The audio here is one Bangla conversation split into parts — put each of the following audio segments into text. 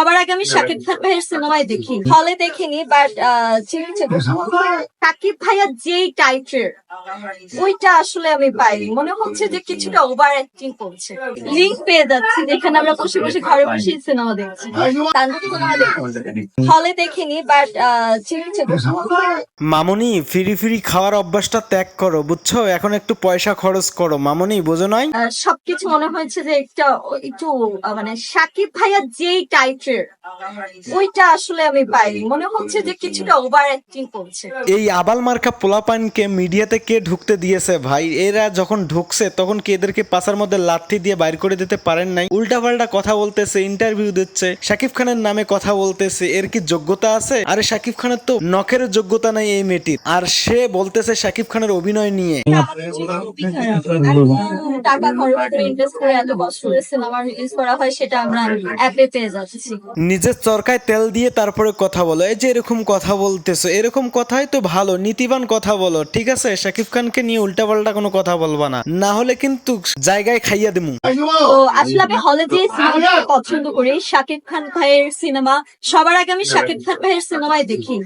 সবার আগে আমি শাকিব খান ভাইয়ের সিনেমায় দেখি। হলে দেখিনি বাট শাকিব ভাইয়া যেই টাইপের ওইটা আসলে আমি পাইনি। মনে হচ্ছে যে কিছুটা ওভার অ্যাক্টিং করছে। লিঙ্ক পেয়ে যাচ্ছি যেখানে আমরা বসে বসে ঘরে বসে সিনেমা দেখছি। হলে দেখিনি বাট মামুনি ফ্রি ফ্রি খাওয়ার অভ্যাসটা ত্যাগ করো বুঝছ? এখন একটু পয়সা খরচ করো। মামুনি বোঝো নয় সবকিছু মনে হয়েছে যে একটা একটু মানে সাকিব ভাইয়া যেই টাইপের ওইটা আসলে আমি পাইনি। মনে হচ্ছে যে কিছুটা ওভার অ্যাক্টিং করছে। এই আবাল মার্কা পোলাপানকে মিডিয়াতে কে ঢুকতে দিয়েছে ভাই? এরা যখন ঢুকছে তখন কি এদেরকে পাশার মধ্যে লাথি দিয়ে বাইর করে দিতে পারেন নাই? উল্টাপাল্টা কথা বলতেছে ইন্টারভিউ দিচ্ছে শাকিব খানের নামে কথা বলতেছে এর কি যোগ্যতা আছে? আরে শাকিব খানের তো নখের যোগ্যতা নাই এই মেয়েটির। আর সে বলতেছে শাকিব খানের অভিনয় নিয়ে। টাকা খরচ করে ইনভেস্ট করে এত বছর সিনেমা রিলিজ করা হয় সেটা আমরা অ্যাপে পেয়ে যাচ্ছি। নিজের চরকায় তেল দিয়ে তারপরে কথা বলো। এই যে এরকম কথা বলতেছো এরকম কথাই তো ভালো নীতিবান কথা বলো ঠিক আছে? শাকিব খানকে নিয়ে উল্টাপাল্টা কোনো কথা বলবা না। না হলে কিন্তু জায়গায় খাইয়া দিমু। আসলে আমি হলে যে সিনেমা পছন্দ করি শাকিব খান ভাইয়ের সিনেমা সবার আগে আমি শাকিব খান ভাইয়ের সিনেমায় দেখি।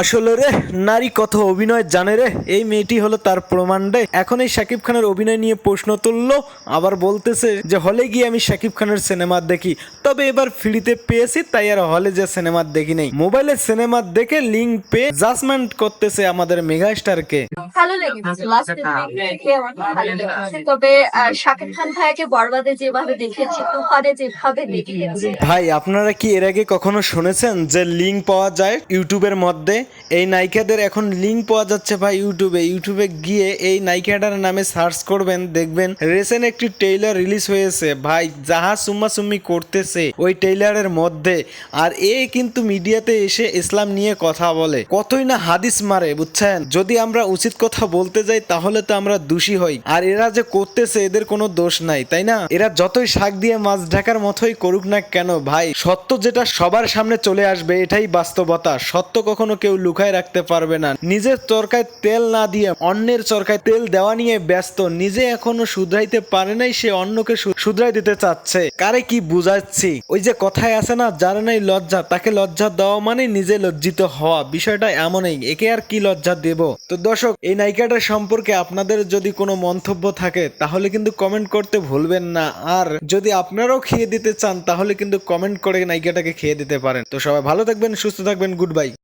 আসলে রে নারী কত অভিনয় জানে রে? এই মেয়েটি হলো তার প্রমাণ রে। এখন এই শাকিব খানের অভিনয় নিয়ে প্রশ্ন তুললো আবার বলতেছে যে হলে গিয়ে আমি শাকিব খানের সিনেমা দেখি। তবে এবার ফ্রিতে পেয়েছি তাই আর হলে যে সিনেমা দেখি নাই। মোবাইলে সিনেমা দেখে লিঙ্ক পেয়ে জাজমেন্ট করতেছে আমাদের মেগা স্টারকে ভালো লেগেছে। তবে শাকিব খান ভাইয়াকে বরবাদে যেভাবে দেখেছি তুফানে যেভাবে দেখিয়েছি ভাই আপনারা কি এর আগে কখনো শুনেছেন যে লিঙ্ক পাওয়া যায় ইউটিউবের মধ্যে? এই নায়িকাদের এখন লিঙ্ক পাওয়া যাচ্ছে ভাই ইউটিউবে। ইউটিউবে গিয়ে এই নায়িকাটার নামে সার্চ করবেন দেখবেন রিসেন্ট একটি ট্রেইলার রিলিজ হয়েছে। ভাই যাহা সুম্মা সুম্মি করতেছে ওই ট্রেইলারের মধ্যে। আর এ কিন্তু মিডিয়াতে এসে ইসলাম নিয়ে কথা বলে। কতই না হাদিস মারে, বুঝছেন? যদি আমরা উচিত কথা বলতে যাই, তাহলে তো আমরা দোষী হই। আর এরা যে করতেছে, এদের কোনো দোষ নাই, তাই না? এরা যতই শাক দিয়ে মাছ ঢাকার মতোই করুক না কেন, ভাই? সত্য যেটা সবার সামনে চলে আসবে, এটাই বাস্তবতা। সত্য কখনো কেউ লুকায় রাখতে পারবে না। নিজের চরকায় তেল না দিয়ে, অন্যের চরকায় তেল দেওয়া নিয়ে ব্যস্ত। নিজে এখনও শুধরাইতে পারে নাই, সে অন্যকে শুধরাই দিতে চাচ্ছে। কারে কি বুঝাচ্ছি? ওই যে কথায় আছে না, যার নেই লজ্জা, তাকে লজ্জা দেওয়া মানে নিজে লজ্জিত হওয়া। বিষয়টা এমনই, একে আর কি লজ্জা দেব? তো দর্শক, এই নায়িকাটার সম্পর্কে আপনাদের যদি কোনো মন্তব্য থাকে, তাহলে কিন্তু কমেন্ট করতে ভুলবেন না। আর যদি আপনারাও খেয়ে দিতে চান, তাহলে কিন্তু কমেন্ট করে নায়িকাটাকে খেয়ে দিতে পারেন। তো সবাই ভালো থাকবেন, সুস্থ থাকবেন, গুড বাই।